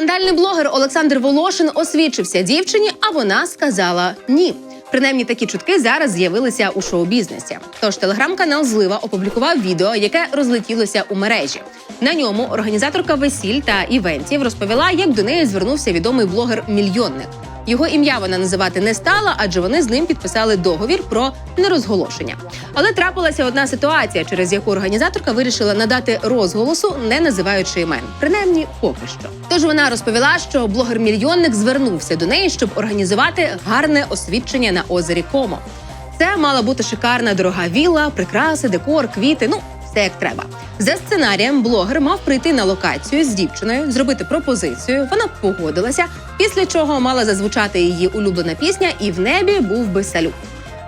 Скандальний блогер Олександр Волошин освічився дівчині, а вона сказала ні. Принаймні такі чутки зараз з'явилися у шоу-бізнесі. Тож телеграм-канал Злива опублікував відео, яке розлетілося у мережі. На ньому організаторка весіль та івентів розповіла, як до неї звернувся відомий блогер-мільйонник. Його ім'я вона називати не стала, адже вони з ним підписали договір про нерозголошення. Але трапилася одна ситуація, через яку організаторка вирішила надати розголосу, не називаючи імен, принаймні поки що. Тож вона розповіла, що блогер-мільйонник звернувся до неї, щоб організувати гарне освідчення на озері Комо. Це мала бути шикарна дорога вілла, прикраси, декор, квіти. Ну все як треба. За сценарієм блогер мав прийти на локацію з дівчиною, зробити пропозицію. Вона погодилася, після чого мала зазвучати її улюблена пісня, і в небі був би салют.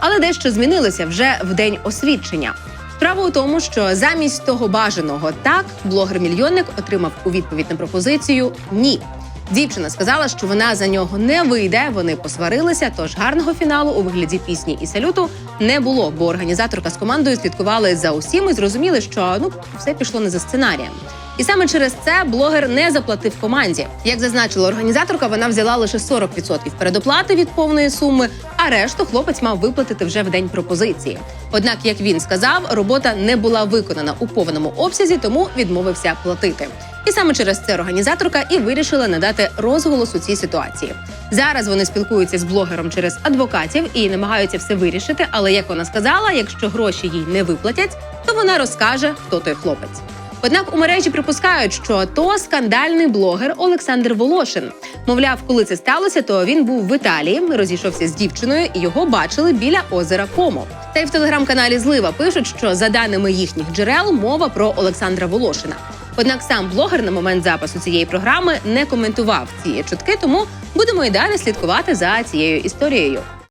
Але дещо змінилося вже в день освідчення. Справа у тому, що замість того бажаного так блогер-мільйонник отримав у відповідь на пропозицію ні. Дівчина сказала, що вона за нього не вийде. Вони посварилися. Тож гарного фіналу у вигляді пісні і салюту не було, бо організаторка з командою слідкували за усім і зрозуміли, що ну все пішло не за сценарієм. І саме через це блогер не заплатив команді. Як зазначила організаторка, вона взяла лише 40% передоплати від повної суми, а решту хлопець мав виплатити вже в день пропозиції. Однак, як він сказав, робота не була виконана у повному обсязі, тому відмовився платити. І саме через це організаторка і вирішила надати розголос у цій ситуації. Зараз вони спілкуються з блогером через адвокатів і намагаються все вирішити. Але як вона сказала, якщо гроші їй не виплатять, то вона розкаже, хто той хлопець. Однак у мережі припускають, що то скандальний блогер Олександр Волошин. Мовляв, коли це сталося, то він був в Італії, розійшовся з дівчиною, і його бачили біля озера Комо. Та й в телеграм-каналі Злива пишуть, що за даними їхніх джерел мова про Олександра Волошина. Однак сам блогер на момент запису цієї програми не коментував ці чутки, тому будемо і далі слідкувати за цією історією.